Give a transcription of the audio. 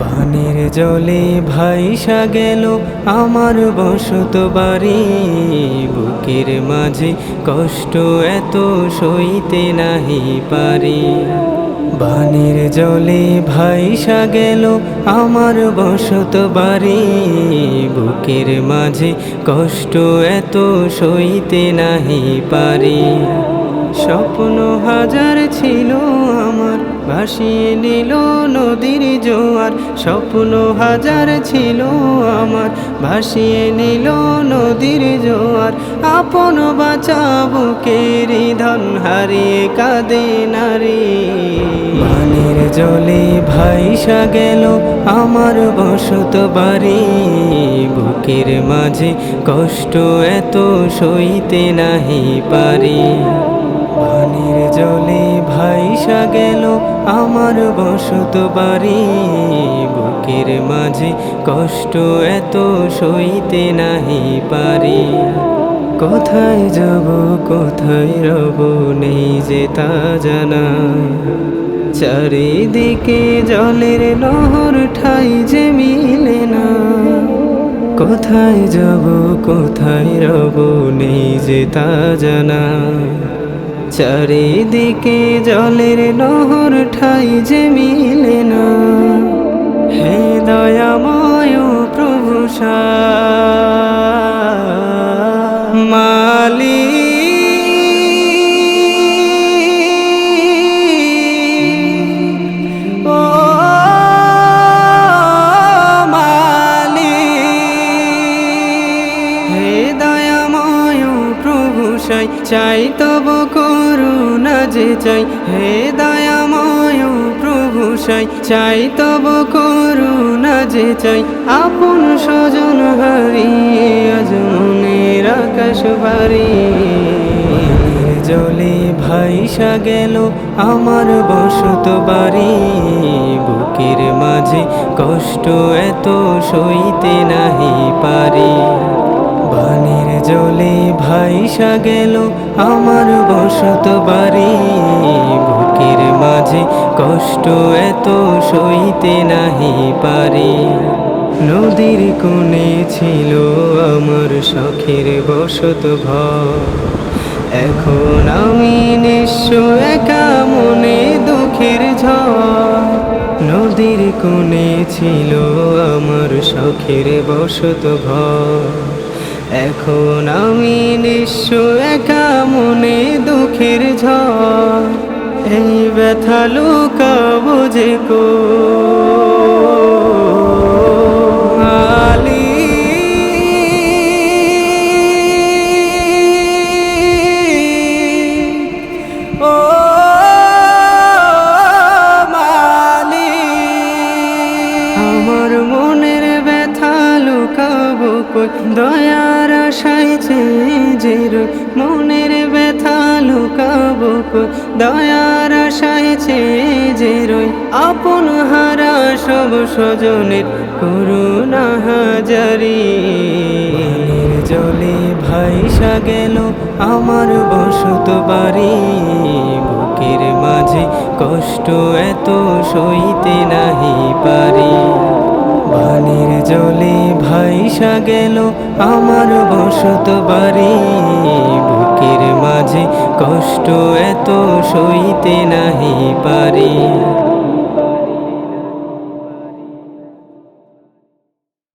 বানের জলে ভাইসা গেল আমার বসত বাড়ি। বুকের মাঝে কষ্ট এত সইতে নাহি পারি। বানের জলে ভাইসা গেল আমার বসত বাড়ি। বুকের মাঝে কষ্ট এত সইতে নাহি পারি। স্বপ্ন হাজার ছিল ভাসিয়ে নিল নদীর জোয়ার, স্বপ্ন হাজার ছিল আমার। ভাসিয়ে নিল নদীর জোয়ার, আপন বাঁচাবুকের ধন হারিয়ে কাঁদে নারী। বানের জলে ভাইসা গেল আমার বসত বাড়ি। বুকের মাঝে কষ্ট এত সইতে নাহি পারি। পানির জলে ভাইসা গেল আমার বসত বাড়ি। বুকের মাঝে কষ্ট এত সইতে নাহি পারি। কোথায় যাব, কোথায় রব, নেই যে তা জানা। চারিদিকে জলের নহর ঠাই যে মিলে না। কোথায় যাব, কোথায় রব, নেই যে তা জানা। চারিদিকে জলের নহর ঠাই যে মিলে না। হে দয়াময় প্রভু মালি চাই তব করুণা যে চাই। হে দয়াময় প্রভু সাই, চাই তব করুণা যে চাই। আপন স্বজন হারিয়ে আজ মনের আকাশ ভারী। জলে ভাইসা গেল আমার বসত বাড়ি। বুকের মাঝে কষ্ট এত সইতে নাহি পারি। বানের জলে ভাইসা গেল আমার বসত বাড়ি। বুকের মাঝে কষ্ট এত সইতে নাহি পারি। নদীর কোণে ছিল আমার শখের বসত ঘর। এখন আমি নিঃস্ব একা মনে দুঃখের ঝড়। নদীর কোণে ছিল আমার শখের বসত ঘর। এখন আমি নিঃস্ব একা মনে দুঃখের ঝড়। এই ব্যথা লুকাবো যে কো মনের ব্যথা দয়ার আশায় যে মনের ব্যথা লুকাবো কই দয়ার আশায় যে আপন হারা সব স্বজনের করুণা হাজারি। জলে ভাইসা গেল আমার বসত বাড়ি, বুকের মাঝে কষ্ট এত সইতে নাহি পারি। বানের জলে ভাইসা গেল আমার বসত বাড়ি। বুকের মাঝে কষ্ট এত সইতে নাহি পারি।